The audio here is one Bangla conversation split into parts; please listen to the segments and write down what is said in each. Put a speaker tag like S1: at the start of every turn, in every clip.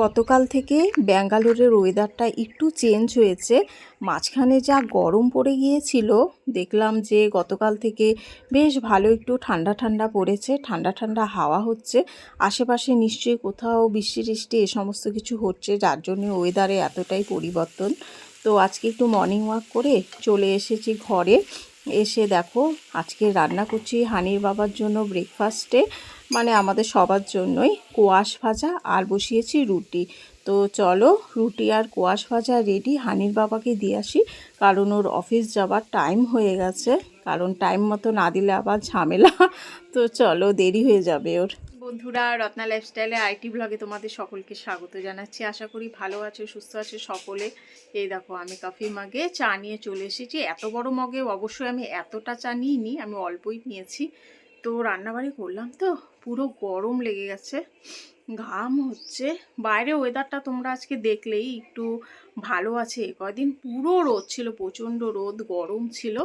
S1: গতকাল থেকে ব্যাঙ্গালোরের ওয়েদারটা একটু চেঞ্জ হয়েছে। মাঝখানে যা গরম পড়ে গিয়েছিল, দেখলাম যে গতকাল থেকে বেশ ভালো একটু ঠান্ডা ঠান্ডা পড়েছে, ঠান্ডা ঠান্ডা হাওয়া হচ্ছে। আশেপাশে নিশ্চয়ই কোথাও বৃষ্টি টিষ্টি এ সমস্ত কিছু হচ্ছে, যার জন্য ওয়েদারে এতটাই পরিবর্তন। তো আজকে একটু মর্নিং ওয়াক করে চলে এসেছি ঘরে। এসে দেখো, আজকে রান্না করছি হানির বাবার জন্য ব্রেকফাস্টে মানে আমাদের সবার জন্যই কোয়াশ ভাজা আর বসিয়েছি রুটি। তো চলো, রুটি আর কোয়াশ ভাজা রেডি হানির বাবাকে দিয়ে আসি, কারণ ওর অফিস যাবার টাইম হয়ে গেছে, কারণ টাইম মতো না দিলে আবার ঝামেলা। তো চলো, দেরি হয়ে যাবে ওর। বন্ধুরা, রত্না লাইফস্টাইলে আইটি ব্লগে তোমাদের সকলকে স্বাগত জানাচ্ছি। আশা করি ভালো আছে, সুস্থ আছে সকলে। এই দেখো, আমি কফি মাগে চা নিয়ে চলে এসেছি। এত বড় মগে অবশ্যই আমি এতটা চা নিইনি, আমি অল্পই নিয়েছি। তো রান্নাবাড়ি করলাম তো, পুরো গরম লেগে গেছে, ঘাম হচ্ছে। বাইরে ওয়েদারটা তোমরা আজকে দেখলেই একটু ভালো আছে। কয়দিন পুরো রোদ ছিল, প্রচণ্ড রোদ, গরম ছিল।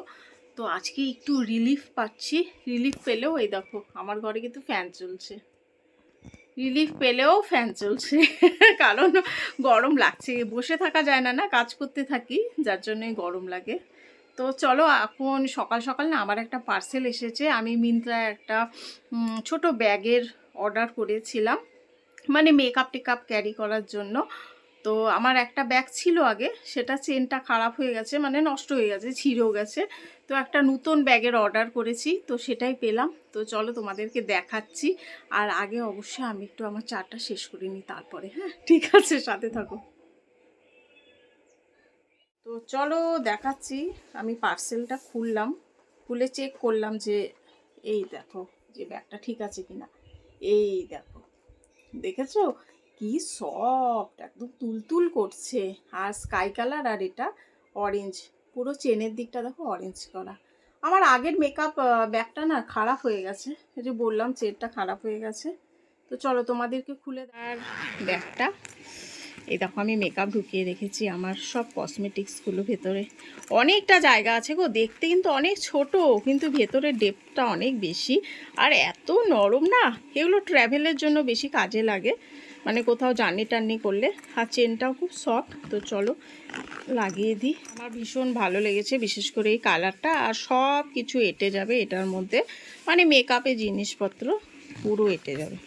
S1: তো আজকে একটু রিলিফ পাচ্ছি। রিলিফ পেলেও এই দেখো, আমার ঘরে কিন্তু ফ্যান চলছে। রিলিফ পেলেও ফ্যান চলছে। কারণ গরম লাগছে। বসে থাকা যায় না না? কাজ করতে থাকি, যার জন্যই গরম লাগে। তো চলো, এখন সকাল সকাল না আমার একটা পার্সেল এসেছে। আমি মিন্ত্রায় একটা ছোট ব্যাগের অর্ডার করেছিলাম। মানে মেকআপ টেকআপ ক্যারি করার জন্য। তো আমার একটা ব্যাগ ছিল আগে, সেটা চেনটা খারাপ হয়ে গেছে মানে নষ্ট হয়ে গেছে, ছিঁড়েও গেছে। তো একটা নতুন ব্যাগের অর্ডার করেছি, তো সেটাই পেলাম। তো চলো তোমাদেরকে দেখাচ্ছি, আর আগে অবশ্যই আমি একটু আমার চাটা শেষ করে নিই তারপরে হ্যাঁ? ঠিক আছে, সাথে থাকো। তো চলো দেখাচ্ছি, আমি পার্সেলটা খুললাম, খুলে চেক করলাম যে, এই দেখো, যে ব্যাগটা ঠিক আছে কিনা। এই দেখো, দেখেছ? কি সফট একদম তুলতুল করছে। আর স্কাই কালার আর এটা অরেঞ্জ পুরো চেনের দিকটা দেখো অরেঞ্জ করা আমার আগের মেকআপ ব্যাগটা না খারাপ হয়ে গেছে। যে বললাম চেনটা খারাপ হয়ে গেছে। তো চলো তোমাদেরকে খুলে আর ব্যাগটা এই দেখো আমি মেকআপ ঢুকিয়ে রেখেছি আমার সব কসমেটিক্সগুলো ভেতরে। অনেকটা জায়গা আছে গো, দেখতে কিন্তু অনেক ছোট, কিন্তু ভেতরে ডেপটা অনেক বেশি। আর এত নরম না, এগুলো ট্র্যাভেলের জন্য বেশি কাজে লাগে। মানে কোথাও জার্নি টার্নি করলে, আর চেনটাও খুব সফট তো চলো লাগিয়ে দিই। আমার ভীষণ ভালো লেগেছে, বিশেষ করে এই কালারটা, আর সব কিছু এঁটে যাবে এটার মধ্যে। মানে মেকআপের জিনিসপত্র পুরো এঁটে যাবে।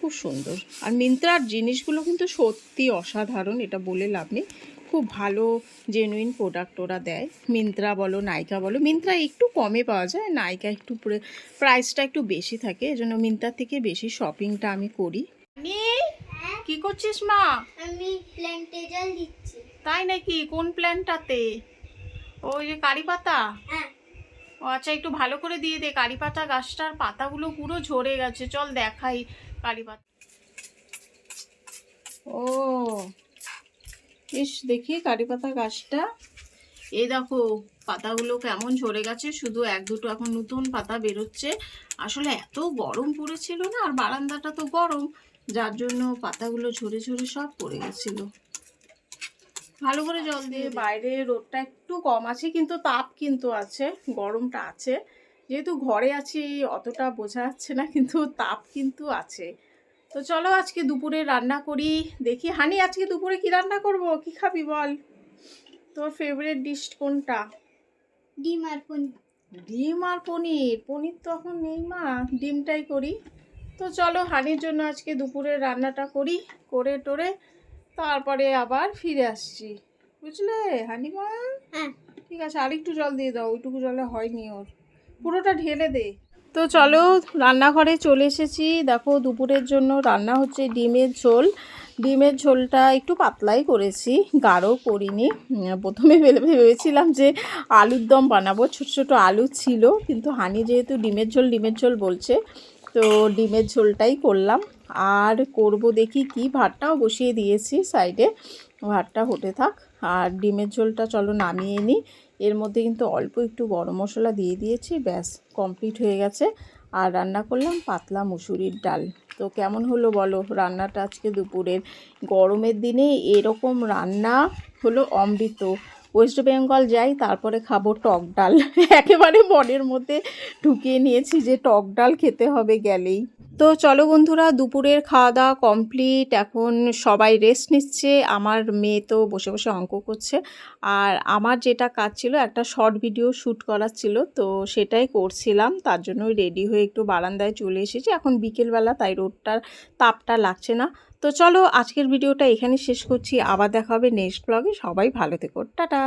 S1: খুব সুন্দর। আর মিন্ত্রার জিনিসগুলো কিন্তু সত্যি অসাধারণ, এটা বলে লাভ নেই। খুব ভালো জেনুইন প্রোডাক্ট ওরা দেয়। মিন্ত্রা বলো নাইকা বলো, মিন্ত্রা একটু কমে পাওয়া যায় নাইকা একটু প্রাইসটা একটু বেশি থাকে, এজন্য মিন্ত্রার থেকে বেশি শপিংটা আমি করি। করছিস মা?
S2: আমি প্ল্যান্টে জল দিচ্ছি।
S1: তাই নাকি? কোন প্ল্যানটাতে ওই যে কারি পাতা?
S2: হ্যাঁ।
S1: ও আচ্ছা একটু ভালো করে দিয়ে দে। কারি পাতা গাছটার পাতাগুলো পুরো ঝরে গেছে। চল দেখাই কারি পাতা। ও ইস দেখি কারি পাতা গাছটা। এই দেখো পাতাগুলো কেমন ঝরে গেছে। শুধু এক দুটো এখন নতুন পাতা বেরোচ্ছে। আসলে এত গরম পড়েছিল না? আর বারান্দাটা তো গরম। যার জন্য পাতাগুলো ঝরে ঝরে সব পড়ে গেছিল। ভালো করে জল দিয়ে বাইরে রোদটা একটু কম আছে কিন্তু তাপ কিন্তু আছে গরমটা আছে। যেহেতু ঘরে আছি অতটা বোঝা যাচ্ছে না কিন্তু তাপ কিন্তু আছে। তো চলো আজকে দুপুরে রান্না করি দেখি। হানি আজকে দুপুরে কি রান্না করব? কি খাবি বল? তোর ফেভারিট ডিশ কোনটা?
S2: ডিম আর পনির।
S1: ডিম আর পনির? পনির তো এখন নেই মা। ডিমটাই করি। তো চলো হানির জন্য আজকে দুপুরে রান্নাটা করি করে টোরে তারপরে আবার ফিরে আসছি। বুঝলে হানিমা?
S2: হ্যাঁ।
S1: ঠিক আছে আর একটু জল দিয়ে দাও ওইটুকু জলে হয়নি ওর। পুরোটা ঢেলে দে। তো চলো রান্নাঘরে চলে এসেছি। দেখো দুপুরের জন্য রান্না হচ্ছে ডিমের ঝোল। ডিমের ঝোলটা একটু পাতলাই করেছি গাঢ় করিনি। প্রথমে ভেবে ভেবেছিলাম যে আলুর দম বানাবো ছোট ছোট আলু ছিল কিন্তু হানি যেহেতু ডিমের ঝোল ডিমের ঝোল বলছে তো ডিমের ঝোলটাই করলাম। আর করব দেখি কি? ভাতটাও বসিয়ে দিয়েছি সাইডে। ভাতটা হতে থাক। আর ডিমের ঝোলটা চলো নামিয়ে নিই। এর মধ্যে কিন্তু অল্প একটু গরম মশলা দিয়ে দিয়েছি। ব্যাস, কমপ্লিট হয়ে গেছে। আর রান্না করলাম পাতলা মুসুরির ডাল। তো কেমন হলো বলো? রান্নাটা আজকে দুপুরের। গরমের দিনে এরকম রান্না হলো অমৃত। ওয়েস্ট বেঙ্গল যাই, তারপরে খাব টক ডাল। একেবারে মনের মধ্যে ঢুকিয়ে নিয়েছি যে টক ডাল খেতে হবে গেলেই। তো চলো বন্ধুরা, দুপুরের খাওয়া দাওয়া কমপ্লিট এখন সবাই রেস্ট নিচ্ছে। আমার মেয়ে তো বসে বসে অঙ্ক করছে। আর আমার যেটা কাজ ছিল, একটা শর্ট ভিডিও শ্যুট করার ছিল। তো সেটাই করছিলাম। তার জন্যই রেডি হয়ে একটু বারান্দায় চলে এসেছি। এখন বিকেলবেলা, তাই রোডটার তাপটা লাগছে না। তো চলো, আজকের ভিডিওটা এখানে শেষ করছি। আবার দেখা হবে নেক্সট ব্লগে সবাই ভালো থেকো। টাটা।